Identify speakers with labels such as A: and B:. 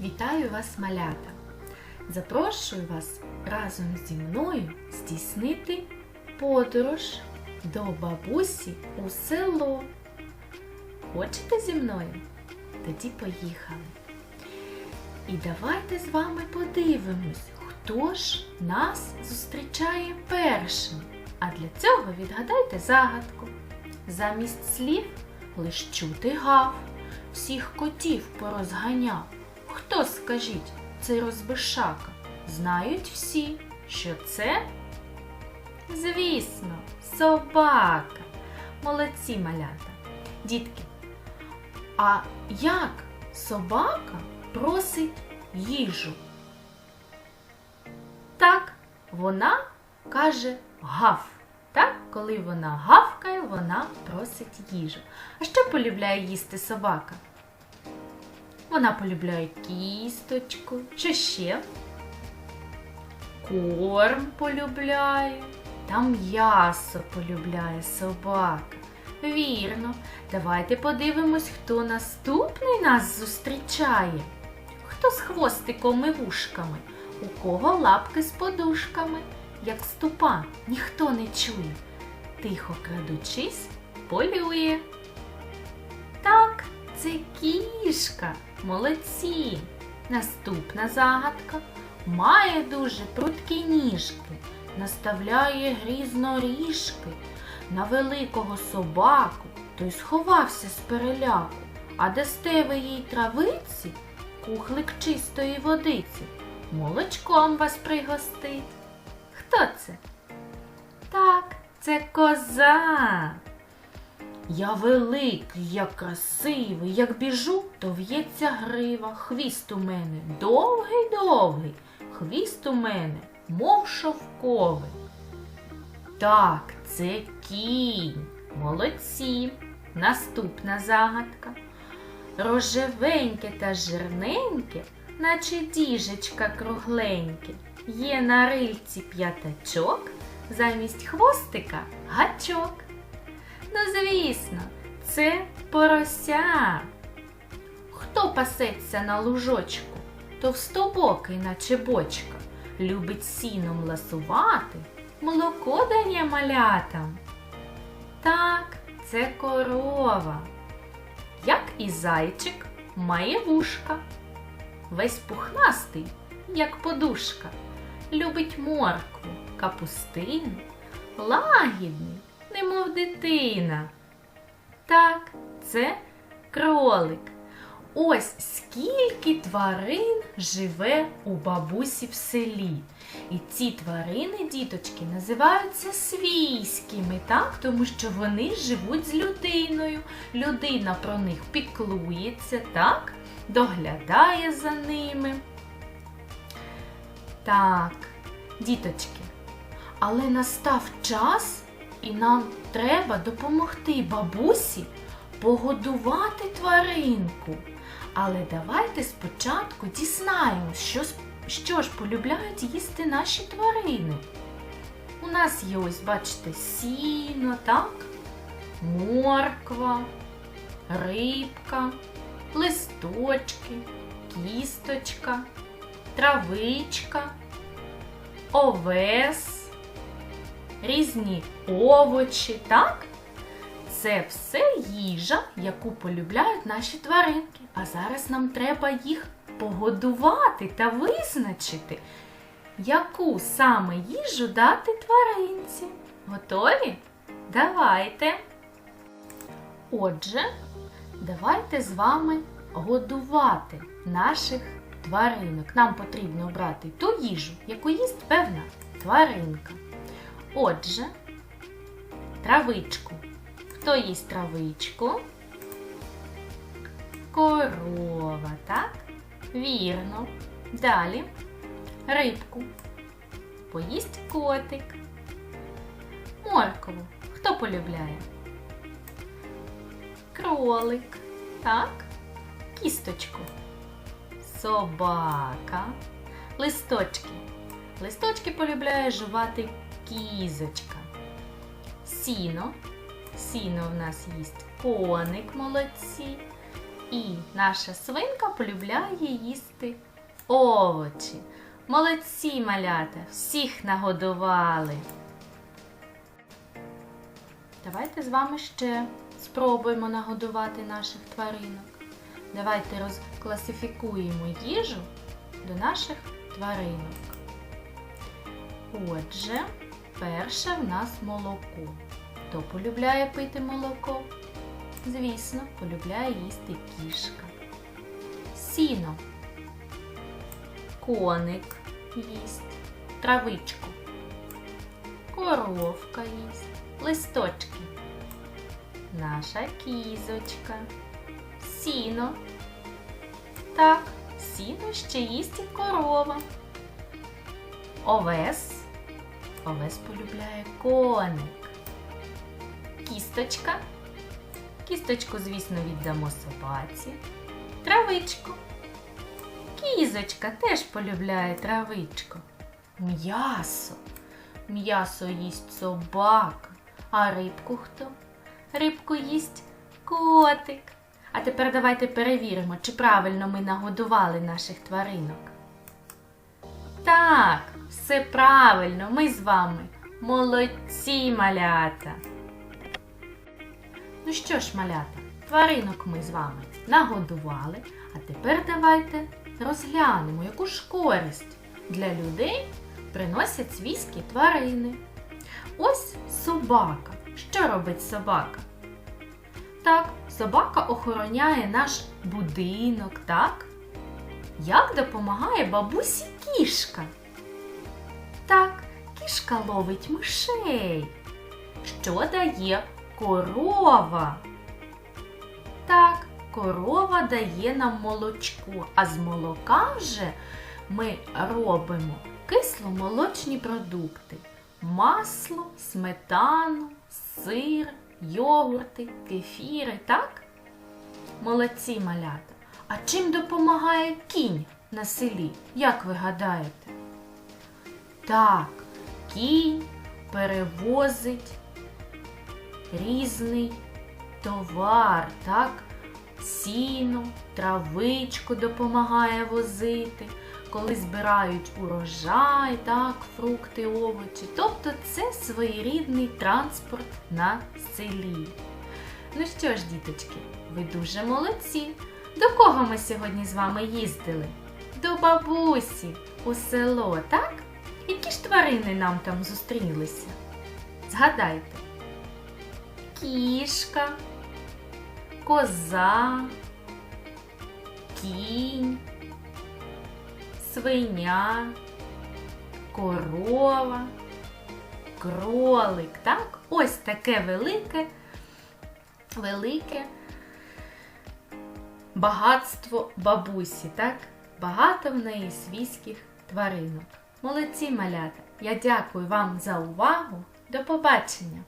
A: Вітаю вас, малята! Запрошую вас разом зі мною здійснити подорож до бабусі у село. Хочете зі мною? Тоді поїхали. І давайте з вами подивимось, хто ж нас зустрічає першим. А для цього відгадайте загадку. Замість слів лиш чути гав, всіх котів порозганяв. Хто, скажіть, цей розбишака? Знають всі, що це? Звісно, собака. Молодці малята. Дітки, а як собака просить їжу? Так, вона каже гав. Так, коли вона гавкає, вона просить їжу. А що полюбляє їсти собака? Вона полюбляє кісточку. Що ще? Корм полюбляє. Та м'ясо полюбляє собака. Вірно. Давайте подивимось, хто наступний нас зустрічає. Хто з хвостиком і вушками? У кого лапки з подушками? Як ступа, ніхто не чує. Тихо крадучись, полює. Це кішка. Молодці. Наступна загадка має дуже прудкі ніжки, наставляє грізно ріжки на великого собаку, той сховався з переляку, а дасте ви їй травиці, кухлик чистої водиці, молочком вас пригостить. Хто це? Так, це коза. Я великий, я красивий, як біжу, то в'ється грива, хвіст у мене довгий довгий, хвіст у мене, мов шовковий. Так, це кінь. Молодці. Наступна загадка. Рожевеньке та жирненьке, наче діжечка кругленьке, є на рильці п'ятачок, замість хвостика гачок. Ну, звісно, це порося. Хто пасеться на лужочку, товстобокий, наче бочка, любить сіном ласувати, молоко дає малятам. Так, це корова. Як і зайчик має вушка. Весь пухнастий, як подушка, любить моркву, капустину, лагідний, дитина. Так, це кролик. Ось скільки тварин живе у бабусі в селі. І ці тварини, діточки, називаються свійськими, так? тому що вони живуть з людиною. Людина про них піклується, так? доглядає за ними. Так, діточки, але настав час, і нам треба допомогти бабусі погодувати тваринку. Але давайте спочатку дізнаємось, що, що ж полюбляють їсти наші тварини. У нас є ось, бачите, сіно, так? Морква, рибка, листочки, кісточка, травичка, овес, різні овочі, так? Це все їжа, яку полюбляють наші тваринки. А зараз нам треба їх погодувати та визначити, яку саме їжу дати тваринці. Готові? Давайте. Отже, давайте з вами годувати наших тваринок. Нам потрібно обрати ту їжу, яку їсть певна тваринка. Отже, травичку. Хто їсть травичку? Корова, так? Вірно. Далі рибку. Поїсть котик. Моркову. Хто полюбляє? Кролик. Так? Кісточку. Собака. Листочки. Листочки полюбляє жувати кізочка. Сіно. Сіно в нас їсть коник молодці. І наша свинка полюбляє їсти овочі. Молодці малята, всіх нагодували. Давайте з вами ще спробуємо нагодувати наших тваринок. Давайте розкласифікуємо їжу до наших тваринок. Отже, перше в нас молоко. Хто полюбляє пити молоко? Звісно, полюбляє їсти кішка. Сіно. Коник їсть. Травичку. Коровка їсть. Листочки. Наша кізочка. Сіно. Так, сіно ще їсть і корова. Овес. Овес полюбляє коник. Кісточка. Кісточку, звісно, віддамо собаці. Травичку. Кізочка теж полюбляє травичку. М'ясо. М'ясо їсть собака. А рибку хто? Рибку їсть котик. А тепер давайте перевіримо, чи правильно ми нагодували наших тваринок. Так, все правильно, ми з вами молодці малята. Ну що ж, малята, тваринок ми з вами нагодували, а тепер давайте розглянемо, яку ж користь для людей приносять свійські тварини. Ось собака. Що робить собака? Так, собака охороняє наш будинок, так? Як допомагає бабусі кішка? Кішка ловить мишей. Що дає корова? Так, корова дає нам молочко, а з молока вже ми робимо кисломолочні продукти: масло, сметану, сир, йогурти, кефіри, так? Молодці малята. А чим допомагає кінь на селі? Як ви гадаєте? Так, кінь перевозить різний товар, так? Сіно, травичку допомагає возити, коли збирають урожай, так, фрукти, овочі. Тобто це своєрідний транспорт на селі. Ну що ж, діточки, ви дуже молодці. До кого ми сьогодні з вами їздили? До бабусі у село, так? Які ж тварини нам там зустрілися? Згадайте. Кішка, коза, кінь, свиня, корова, кролик, так? Ось таке велике, велике багатство бабусі, так? Багато в неї свійських тваринок. Молодці малята! Я дякую вам за увагу. До побачення!